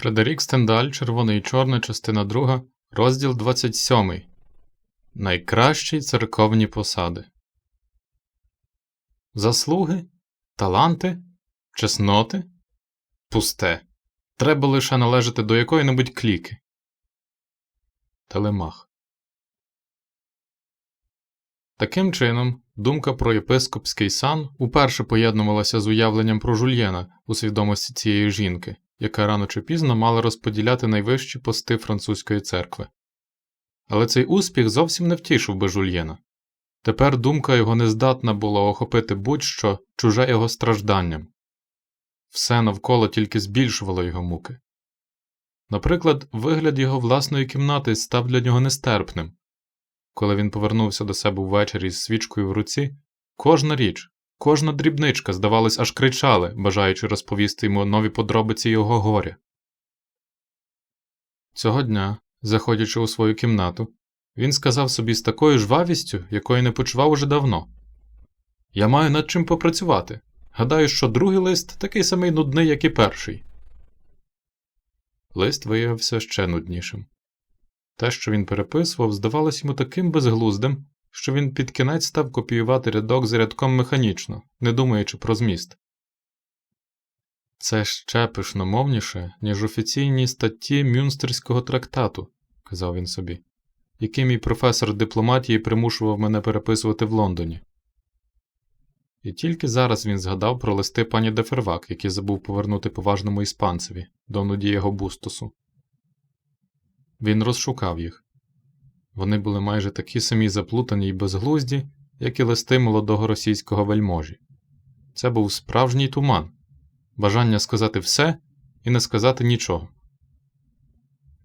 Фредерік Стендаль, Червоне і Чорне, частина 2, розділ 27. Найкращі церковні посади. Заслуги? Таланти? Чесноти? Пусте. Треба лише належати до якої-небудь кліки. Телемах. Таким чином, думка про єпископський сан уперше поєднувалася з уявленням про жульєна у свідомості цієї жінки, яка рано чи пізно мала розподіляти найвищі пости французької церкви. Але цей успіх зовсім не втішив би жульєна. Тепер думка його не здатна була охопити будь-що чуже його стражданням. Все навколо тільки збільшувало його муки. Наприклад, вигляд його власної кімнати став для нього нестерпним. Коли він повернувся до себе ввечері з свічкою в руці, кожна річ, кожна дрібничка, здавалось, аж кричали, бажаючи розповісти йому нові подробиці його горя. Цього дня, заходячи у свою кімнату, він сказав собі з такою жвавістю, якої не почував уже давно Я маю над чим попрацювати. Гадаю, що другий лист такий самий нудний, як і перший. Лист виявився ще нуднішим. Те, що він переписував, здавалось йому таким безглуздим, що він під кінець став копіювати рядок за рядком механічно, не думаючи про зміст. Це ще пишномовніше, ніж офіційні статті Мюнстерського трактату, казав він собі, який мій професор дипломатії примушував мене переписувати в Лондоні. І тільки зараз він згадав про листи пані Дефервак, які забув повернути поважному іспанцеві, дону Дієго Бустусу. Він розшукав їх. Вони були майже такі самі заплутані й безглузді, як і листи молодого російського вельможі. Це був справжній туман, бажання сказати все і не сказати нічого.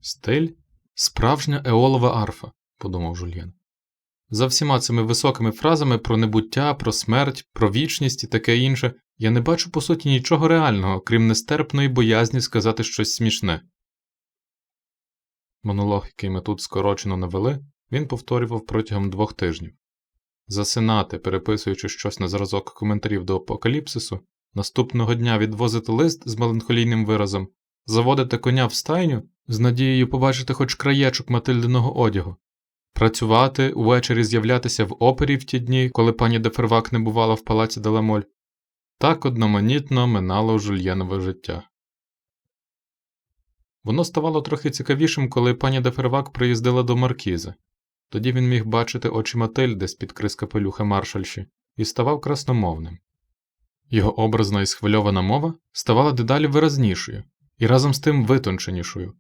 Стиль справжня еолова арфа, подумав Жульєн. За всіма цими високими фразами про небуття, про смерть, про вічність і таке інше, я не бачу по суті нічого реального, крім нестерпної боязні сказати щось смішне. Монолог, який ми тут скорочено навели, він повторював протягом двох тижнів. Засинати, переписуючи щось на зразок коментарів до апокаліпсису, наступного дня відвозити лист з меланхолійним виразом, заводити коня в стайню з надією побачити хоч краєчок Матильдиного одягу, працювати, увечері з'являтися в опері в ті дні, коли пані Дефервак не бувала в палаці Деламоль. Так одноманітно минало жульєнове життя. Воно ставало трохи цікавішим, коли пані Дефервак приїздила до Маркізи. Тоді він міг бачити очі Матильди з-під крис капелюха маршальші і ставав красномовним. Його образна і схвильована мова ставала дедалі виразнішою і разом з тим витонченішою.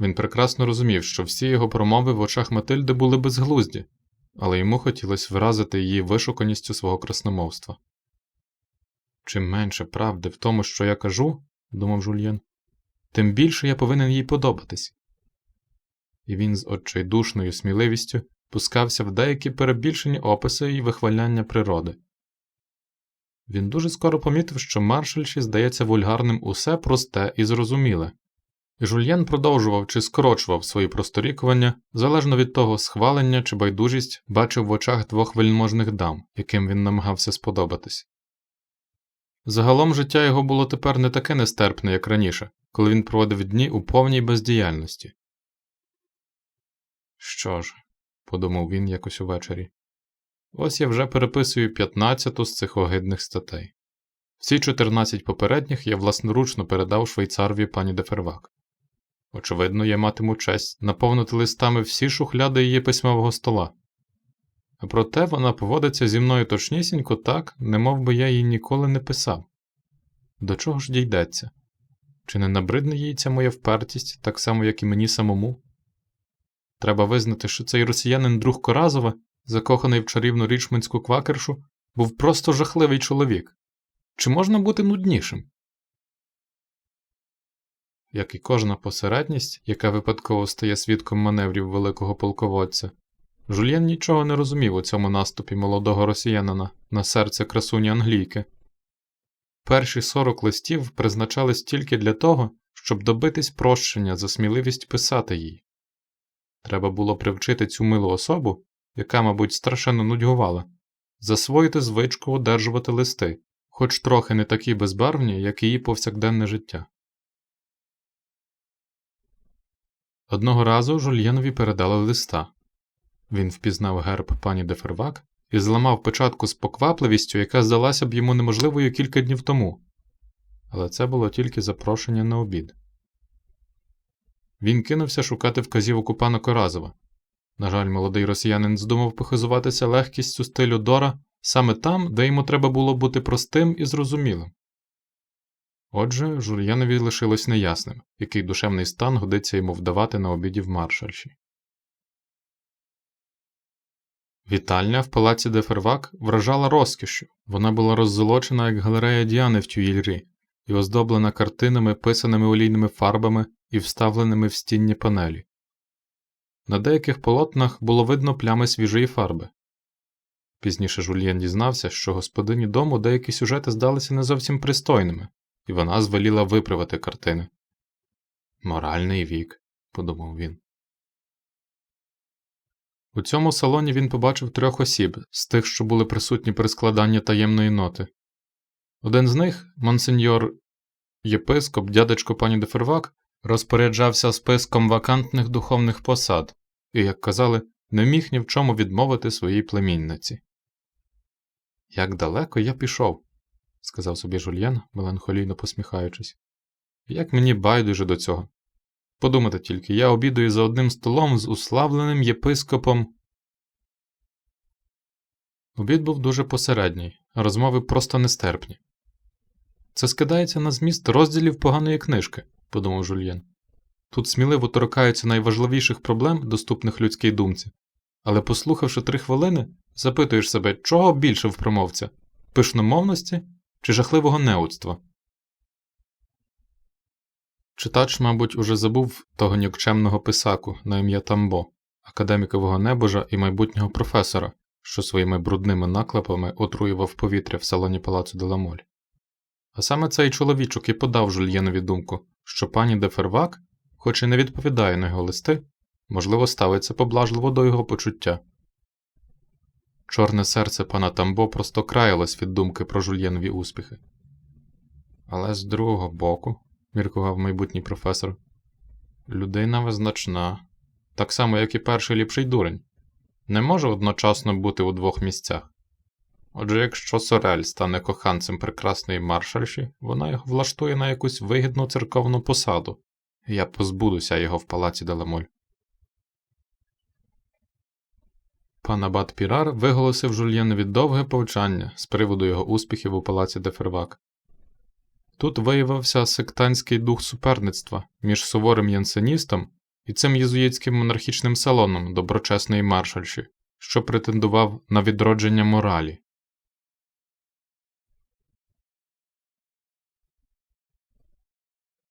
Він прекрасно розумів, що всі його промови в очах Матильди були безглузді, але йому хотілося вразити її вишуканістю свого красномовства. Чим менше правди в тому, що я кажу, думав Жульєн, тим більше я повинен їй подобатись. І він з отчайдушною сміливістю пускався в деякі перебільшені описи і вихваляння природи. Він дуже скоро помітив, що маршальші здається вульгарним усе просте і зрозуміле, Жульєн продовжував чи скорочував свої просторікування залежно від того, схвалення чи байдужість бачив в очах двох вельможних дам, яким він намагався сподобатись. Загалом життя його було тепер не таке нестерпне, як раніше, коли він проводив дні у повній бездіяльності. Що ж, подумав він якось увечері, ось я вже переписую 15 з цих огидних статей. Всі 14 попередніх я власноручно передав швейцарові пані Дефервак. Очевидно, я матиму честь наповнити листами всі шухляди її письмового стола. А проте вона поводиться зі мною точнісінько так, немов би я їй ніколи не писав. До чого ж дійдеться? Чи не набридне їй ця моя впертість, так само, як і мені самому? Треба визнати, що цей росіянин друг Коразова, закоханий в чарівну річманську квакершу, був просто жахливий чоловік. Чи можна бути нуднішим? Як і кожна посередність, яка випадково стає свідком маневрів великого полководця, Жульєн нічого не розумів у цьому наступі молодого росіянина на серце красуні англійки. Перші сорок листів призначались тільки для того, щоб добитись прощення за сміливість писати їй. Треба було привчити цю милу особу, яка, мабуть, страшенно нудьгувала, засвоїти звичку одержувати листи, хоч трохи не такі безбарвні, як її повсякденне життя. Одного разу Жульєнові передали листа. Він впізнав герб пані де Фервак і зламав печатку з поквапливістю, яка здалася б йому неможливою кілька днів тому. Але це було тільки запрошення на обід. Він кинувся шукати вказівок у пана Коразова. На жаль, молодий росіянин здумав похизуватися легкістю стилю Дора саме там, де йому треба було бути простим і зрозумілим. Отже, Жульянові лишилось неясним, який душевний стан годиться йому вдавати на обіді в маршальші. Вітальня в палаці де Фервак вражала розкішшю. Вона була роззолочена, як галерея Діани в Тюїльрі, і оздоблена картинами, писаними олійними фарбами і вставленими в стінні панелі. На деяких полотнах було видно плями свіжої фарби. Пізніше Жульєн дізнався, що господині дому деякі сюжети здалися не зовсім пристойними, і вона звеліла виправити картини. Моральний вік, подумав він. У цьому салоні він побачив трьох осіб з тих, що були присутні при складанні таємної ноти. Один з них, монсеньор єпископ, дядечко пані Дефервак, розпоряджався списком вакантних духовних посад і, як казали, не міг ні в чому відмовити своїй племінниці. Як далеко я пішов, сказав собі Жульєн, меланхолійно посміхаючись. Як мені байдуже до цього. Подумати тільки, я обідаю за одним столом з уславленим єпископом. Обід був дуже посередній, а розмови просто нестерпні. Це скидається на зміст розділів поганої книжки, подумав Жульєн. Тут сміливо торкаються найважливіших проблем, доступних людській думці, але, послухавши три хвилини, запитуєш себе, чого більше в промовця пишномовності чи жахливого неудства. Читач, мабуть, уже забув того нікчемного писаку на ім'я Тамбо, академікового небожа і майбутнього професора, що своїми брудними наклепами отруював повітря в салоні палацу Деламоль. А саме цей чоловічок і подав Жульєнові думку, що пані де Фервак, хоч і не відповідає на його листи, можливо, ставиться поблажливо до його почуття. Чорне серце пана Тамбо просто краялось від думки про жульєнові успіхи. Але з другого боку, міркував майбутній професор, людина визначна, так само, як і перший ліпший дурень, не може одночасно бути у двох місцях. Отже, якщо Сорель стане коханцем прекрасної маршальші, вона його влаштує на якусь вигідну церковну посаду, і я позбудуся його в палаці Деламоль. Пан Абат Пірар виголосив Жульєнові довге повчання з приводу його успіхів у палаці Дефервак. Тут виявився сектантський дух суперництва між суворим янсеністом і цим єзуїтським монархічним салоном доброчесної маршальші, що претендував на відродження моралі.